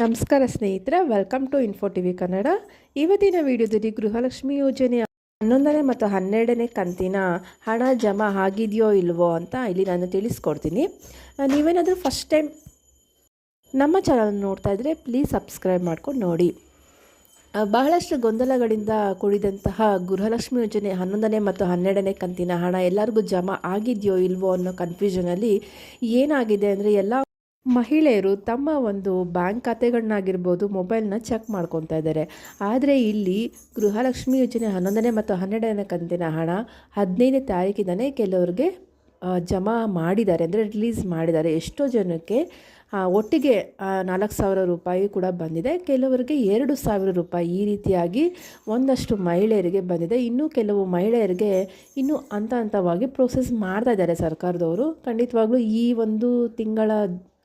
ನಮಸ್ಕಾರ ಸ್ನೇಹಿತರೆ welcome to info TV Kannada ಇವತ್ತಿನ ವಿಡಿಯೋದಲ್ಲಿ ಗೃಹಲಕ್ಷ್ಮಿ ಯೋಜನೆ ಹನ್ನೊಂದನೇ ಮತ್ತು ಹನ್ನೆರಡನೇ ಕಂತಿನ ಹಣ ಜಮಾ ಆಗಿದೆಯೋ ಇಲ್ವೋ ಅಂತ ಇಲ್ಲಿ ನಾನು ತಿಳಿಸ್ಕೊಡ್ತೀನಿ. ನೀವೇನಾದರೂ ಫಸ್ಟ್ ಟೈಮ್ ನಮ್ಮ ಚಾನಲ್ ನೋಡ್ತಾ ಇದ್ದರೆ ಪ್ಲೀಸ್ ಸಬ್ಸ್ಕ್ರೈಬ್ ಮಾಡ್ಕೊಂಡು ನೋಡಿ. ಬಹಳಷ್ಟು ಗೊಂದಲಗಳಿಂದ ಕೂಡಿದಂತಹ ಗೃಹಲಕ್ಷ್ಮಿ ಯೋಜನೆ ಹನ್ನೊಂದನೇ ಮತ್ತು ಹನ್ನೆರಡನೇ ಕಂತಿನ ಹಣ ಎಲ್ಲರಿಗೂ ಜಮಾ ಆಗಿದೆಯೋ ಇಲ್ವೋ ಅನ್ನೋ ಕನ್ಫ್ಯೂಷನಲ್ಲಿ ಏನಾಗಿದೆ ಅಂದರೆ ಎಲ್ಲ ಮಹಿಳೆಯರು ತಮ್ಮ ಒಂದು ಬ್ಯಾಂಕ್ ಖಾತೆಗಳನ್ನಾಗಿರ್ಬೋದು ಮೊಬೈಲ್ನ ಚೆಕ್ ಮಾಡ್ಕೊತಾ ಇದ್ದಾರೆ. ಆದರೆ ಇಲ್ಲಿ ಗೃಹಲಕ್ಷ್ಮಿ ಯೋಜನೆ ಹನ್ನೊಂದನೇ ಮತ್ತು ಹನ್ನೆರಡನೇ ಕಂತಿನ ಹಣ ಹದಿನೈದನೇ ತಾರೀಕಿನೇ ಕೆಲವ್ರಿಗೆ ಜಮಾ ಮಾಡಿದ್ದಾರೆ ಅಂದರೆ ರಿಲೀಸ್ ಮಾಡಿದ್ದಾರೆ. ಎಷ್ಟೋ ಜನಕ್ಕೆ ಒಟ್ಟಿಗೆ ನಾಲ್ಕು ಸಾವಿರ ರೂಪಾಯಿ ಕೂಡ ಬಂದಿದೆ. ಕೆಲವರಿಗೆ ಎರಡು ಸಾವಿರ ರೂಪಾಯಿ ಈ ರೀತಿಯಾಗಿ ಒಂದಷ್ಟು ಮಹಿಳೆಯರಿಗೆ ಬಂದಿದೆ. ಇನ್ನೂ ಕೆಲವು ಮಹಿಳೆಯರಿಗೆ ಇನ್ನೂ ಹಂತ ಹಂತವಾಗಿ ಪ್ರೋಸೆಸ್ ಮಾಡ್ತಾ ಇದ್ದಾರೆ ಸರ್ಕಾರದವರು. ಖಂಡಿತವಾಗ್ಲೂ ಈ ಒಂದು ತಿಂಗಳ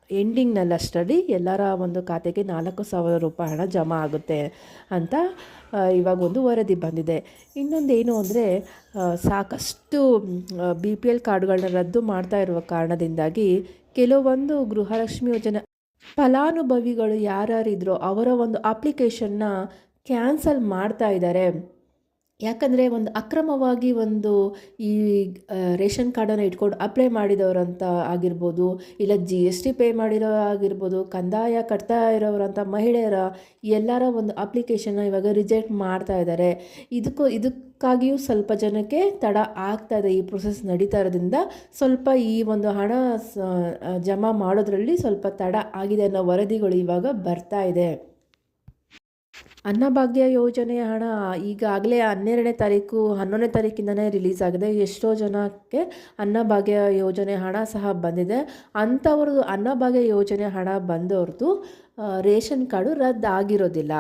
ಎಂಡಿಂಗ್ನಲ್ಲಿ ಅಷ್ಟರಲ್ಲಿ ಎಲ್ಲರ ಒಂದು ಖಾತೆಗೆ ನಾಲ್ಕು ಸಾವಿರ ರೂಪಾಯಿ ಹಣ ಜಮಾ ಆಗುತ್ತೆ ಅಂತ ಇವಾಗ ಒಂದು ವರದಿ ಬಂದಿದೆ. ಇನ್ನೊಂದೇನು ಅಂದರೆ ಸಾಕಷ್ಟು ಬಿ ಪಿ ಎಲ್ ಕಾರ್ಡ್ಗಳನ್ನ ರದ್ದು ಮಾಡ್ತಾ ಇರುವ ಕಾರಣದಿಂದಾಗಿ ಕೆಲವೊಂದು ಗೃಹಲಕ್ಷ್ಮಿ ಯೋಜನೆ ಫಲಾನುಭವಿಗಳು ಯಾರ್ಯಾರಿದ್ರೋ ಅವರ ಒಂದು ಅಪ್ಲಿಕೇಶನ್ನ ಕ್ಯಾನ್ಸಲ್ ಮಾಡ್ತಾ ಇದ್ದಾರೆ. ಯಾಕಂದರೆ ಒಂದು ಅಕ್ರಮವಾಗಿ ಒಂದು ಈ ರೇಷನ್ ಕಾರ್ಡನ್ನು ಇಟ್ಕೊಂಡು ಅಪ್ಲೈ ಮಾಡಿದವರಂತ ಆಗಿರ್ಬೋದು, ಇಲ್ಲ ಜಿ ಎಸ್ ಟಿ ಪೇ ಮಾಡಿರೋ ಆಗಿರ್ಬೋದು, ಕಂದಾಯ ಕಟ್ತಾ ಇರೋರಂಥ ಮಹಿಳೆಯರ ಎಲ್ಲರ ಒಂದು ಅಪ್ಲಿಕೇಶನ್ನ ಇವಾಗ ರಿಜೆಕ್ಟ್ ಮಾಡ್ತಾ ಇದ್ದಾರೆ ಇದಕ್ಕೂ, ಇದಕ್ಕಾಗಿಯೂ ಸ್ವಲ್ಪ ಜನಕ್ಕೆ ತಡ ಆಗ್ತಾ ಇದೆ ಈ ಪ್ರೊಸೆಸ್ ನಡೀತಾ ಇರೋದ್ರಿಂದ. ಸ್ವಲ್ಪ ಈ ಒಂದು ಹಣ ಜಮಾ ಮಾಡೋದ್ರಲ್ಲಿ ಸ್ವಲ್ಪ ತಡ ಆಗಿದೆ ಅನ್ನೋ ವರದಿಗಳು ಇವಾಗ ಬರ್ತಾ ಇದೆ. ಅನ್ನಭಾಗ್ಯ ಯೋಜನೆಯ ಹಣ ಈಗಾಗಲೇ ಹನ್ನೆರಡನೇ ತಾರೀಕು, ಹನ್ನೊಂದನೇ ತಾರೀಕಿಂದನೇ ರಿಲೀಸ್ ಆಗಿದೆ. ಎಷ್ಟೋ ಜನಕ್ಕೆ ಅನ್ನಭಾಗ್ಯ ಯೋಜನೆ ಹಣ ಸಹ ಬಂದಿದೆ. ಅಂಥವ್ರದ್ದು ಅನ್ನಭಾಗ್ಯ ಯೋಜನೆ ಹಣ ಬಂದವ್ರದ್ದು ರೇಷನ್ ಕಾರ್ಡು ರದ್ದಾಗಿರೋದಿಲ್ಲ.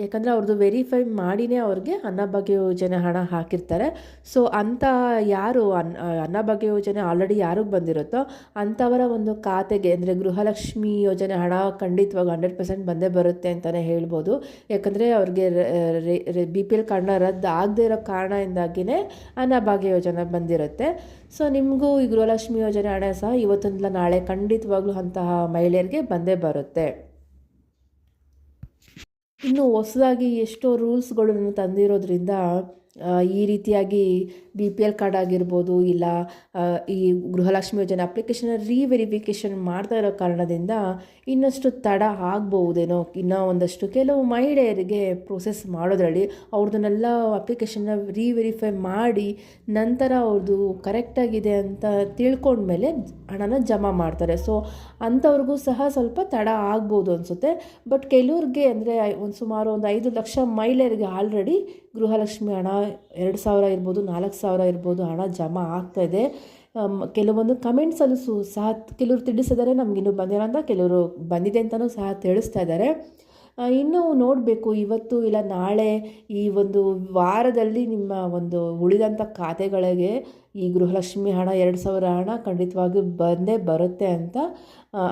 ಯಾಕಂದರೆ ಅವ್ರದ್ದು ವೆರಿಫೈ ಮಾಡಿನೇ ಅವ್ರಿಗೆ ಅನ್ನಭಾಗ್ಯ ಯೋಜನೆ ಹಣ ಹಾಕಿರ್ತಾರೆ. ಸೊ ಅಂಥ ಯಾರು ಅನ್ನ ಅನ್ನಭಾಗ್ಯ ಯೋಜನೆ ಆಲ್ರೆಡಿ ಯಾರಿಗೆ ಬಂದಿರುತ್ತೋ ಅಂಥವರ ಒಂದು ಖಾತೆಗೆ, ಅಂದರೆ ಗೃಹಲಕ್ಷ್ಮಿ ಯೋಜನೆ ಹಣ ಖಂಡಿತವಾಗಿ ಹಂಡ್ರೆಡ್ ಪರ್ಸೆಂಟ್ ಬಂದೇ ಬರುತ್ತೆ ಅಂತಲೇ ಹೇಳ್ಬೋದು. ಯಾಕಂದರೆ ಅವ್ರಿಗೆ ಬಿ ಪಿ ಎಲ್ ಕಾರ್ಡ್ನ ರದ್ದು ಆಗದೇ ಇರೋ ಕಾರಣದಿಂದಾಗಿಯೇ ಅನ್ನಭಾಗ್ಯ ಯೋಜನೆ ಬಂದಿರುತ್ತೆ. ಸೊ ನಿಮಗೂ ಈ ಗೃಹಲಕ್ಷ್ಮಿ ಯೋಜನೆ ಹಣ ಸಹ ಇವತ್ತೊಂದಲ್ಲ ನಾಳೆ ಖಂಡಿತವಾಗ್ಲೂ ಅಂತಹ ಮಹಿಳೆಯರಿಗೆ ಬಂದೇ ಬರುತ್ತೆ. ಇನ್ನು ಹೊಸದಾಗಿ ಎಷ್ಟೋ ರೂಲ್ಸ್ಗಳನ್ನು ತಂದಿರೋದ್ರಿಂದ ಈ ರೀತಿಯಾಗಿ ಬಿ ಪಿ ಎಲ್ ಕಾರ್ಡ್ ಆಗಿರ್ಬೋದು ಇಲ್ಲ ಈ ಗೃಹಲಕ್ಷ್ಮಿ ಯೋಜನೆ ಅಪ್ಲಿಕೇಶನ್ ರೀವೆರಿಫಿಕೇಷನ್ ಮಾಡ್ತಾ ಇರೋ ಕಾರಣದಿಂದ ಇನ್ನಷ್ಟು ತಡ ಆಗ್ಬಹುದೇನೋ ಇನ್ನೂ ಒಂದಷ್ಟು ಕೆಲವು ಮಹಿಳೆಯರಿಗೆ ಪ್ರೊಸೆಸ್ ಮಾಡೋದ್ರಲ್ಲಿ ಅವ್ರದ್ದನ್ನೆಲ್ಲ ಅಪ್ಲಿಕೇಶನ್ನ ರೀವೆರಿಫೈ ಮಾಡಿ ನಂತರ ಅವ್ರದ್ದು ಕರೆಕ್ಟಾಗಿದೆ ಅಂತ ತಿಳ್ಕೊಂಡ್ಮೇಲೆ ಹಣನ ಜಮಾ ಮಾಡ್ತಾರೆ. ಸೊ ಅಂಥವ್ರಿಗೂ ಸಹ ಸ್ವಲ್ಪ ತಡ ಆಗ್ಬೋದು ಅನಿಸುತ್ತೆ. ಬಟ್ ಕೆಲವ್ರಿಗೆ ಅಂದರೆ ಒಂದು ಸುಮಾರು ಒಂದು ಐದು ಲಕ್ಷ ಮಹಿಳೆಯರಿಗೆ ಆಲ್ರೆಡಿ ಗೃಹಲಕ್ಷ್ಮಿ ಹಣ ಎರಡು ಸಾವಿರ ಇರ್ಬೋದು, ನಾಲ್ಕು ಸಾವಿರ ಇರ್ಬೋದು, ಹಣ ಜಮಾ ಆಗ್ತಾ ಇದೆ. ಕೆಲವೊಂದು ಕಮೆಂಟ್ಸಲ್ಲೂ ಸು ಸಹ ಕೆಲವರು ತಿಳಿಸಿದ್ದಾರೆ ನಮಗಿನ್ನೂ ಬಂದಿಲ್ಲ ಅಂತ ಕೆಲವರು ಬಂದಿದೆ ಅಂತಲೂ ಸಹ ತಿಳಿಸ್ತಾ ಇದ್ದಾರೆ. ಇನ್ನೂ ನೋಡಬೇಕು, ಇವತ್ತು ಇಲ್ಲ ನಾಳೆ, ಈ ಒಂದು ವಾರದಲ್ಲಿ ನಿಮ್ಮ ಒಂದು ಉಳಿದಂಥ ಖಾತೆಗಳಿಗೆ ಈ ಗೃಹಲಕ್ಷ್ಮಿ ಹಣ, ಎರಡು ಸಾವಿರ ಹಣ ಖಂಡಿತವಾಗಿಯೂ ಬಂದೇ ಬರುತ್ತೆ ಅಂತ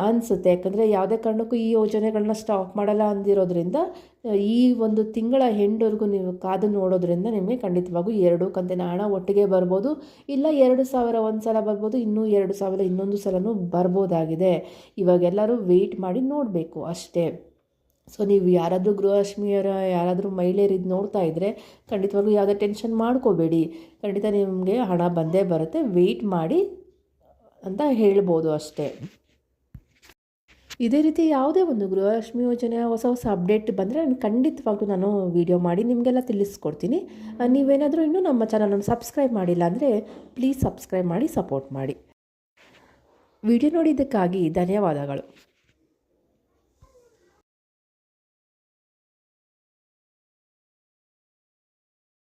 ಅನಿಸುತ್ತೆ. ಯಾಕಂದರೆ ಯಾವುದೇ ಕಾರಣಕ್ಕೂ ಈ ಯೋಜನೆಗಳನ್ನ ಸ್ಟಾಪ್ ಮಾಡಲ್ಲ ಅಂದಿರೋದ್ರಿಂದ, ಈ ಒಂದು ತಿಂಗಳ ಹೆಂಡವರೆಗೂ ನೀವು ಕಾದು ನೋಡೋದ್ರಿಂದ ನಿಮಗೆ ಖಂಡಿತವಾಗೂ ಎರಡು ಕಂತಿನ ಹಣ ಒಟ್ಟಿಗೆ ಬರ್ಬೋದು. ಇಲ್ಲ ಎರಡು ಸಾವಿರ ಒಂದು ಸಲ ಬರ್ಬೋದು, ಇನ್ನೂ ಎರಡು ಸಾವಿರ ಇನ್ನೊಂದು ಸಲನೂ ಬರ್ಬೋದಾಗಿದೆ. ಇವಾಗೆಲ್ಲರೂ ವೆಯ್ಟ್ ಮಾಡಿ ನೋಡಬೇಕು ಅಷ್ಟೇ. ಸೊ ನೀವು ಯಾರಾದರೂ ಗೃಹಲಕ್ಷ್ಮಿಯರ, ಯಾರಾದರೂ ಮಹಿಳೆಯರು ಇದು ನೋಡ್ತಾ ಇದ್ದರೆ ಖಂಡಿತವಾಗ್ಲೂ ಯಾವುದೇ ಟೆನ್ಷನ್ ಮಾಡ್ಕೋಬೇಡಿ. ಖಂಡಿತ ನಿಮಗೆ ಹಣ ಬಂದೇ ಬರುತ್ತೆ. ವೆಯ್ಟ್ ಮಾಡಿ ಅಂತ ಹೇಳ್ಬೋದು ಅಷ್ಟೇ. ಇದೇ ರೀತಿ ಯಾವುದೇ ಒಂದು ಗೃಹಲಕ್ಷ್ಮಿ ಯೋಜನೆಯ ಹೊಸ ಹೊಸ ಅಪ್ಡೇಟ್ ಬಂದರೆ ನಾನು ಖಂಡಿತವಾಗ್ಲೂ ನಾನು ವೀಡಿಯೋ ಮಾಡಿ ನಿಮಗೆಲ್ಲ ತಿಳಿಸ್ಕೊಡ್ತೀನಿ. ನೀವೇನಾದರೂ ಇನ್ನೂ ನಮ್ಮ ಚಾನಲನ್ನು ಸಬ್ಸ್ಕ್ರೈಬ್ ಮಾಡಿಲ್ಲ ಅಂದರೆ ಪ್ಲೀಸ್ ಸಬ್ಸ್ಕ್ರೈಬ್ ಮಾಡಿ ಸಪೋರ್ಟ್ ಮಾಡಿ. ವಿಡಿಯೋ ನೋಡಿದ್ದಕ್ಕಾಗಿ ಧನ್ಯವಾದಗಳು.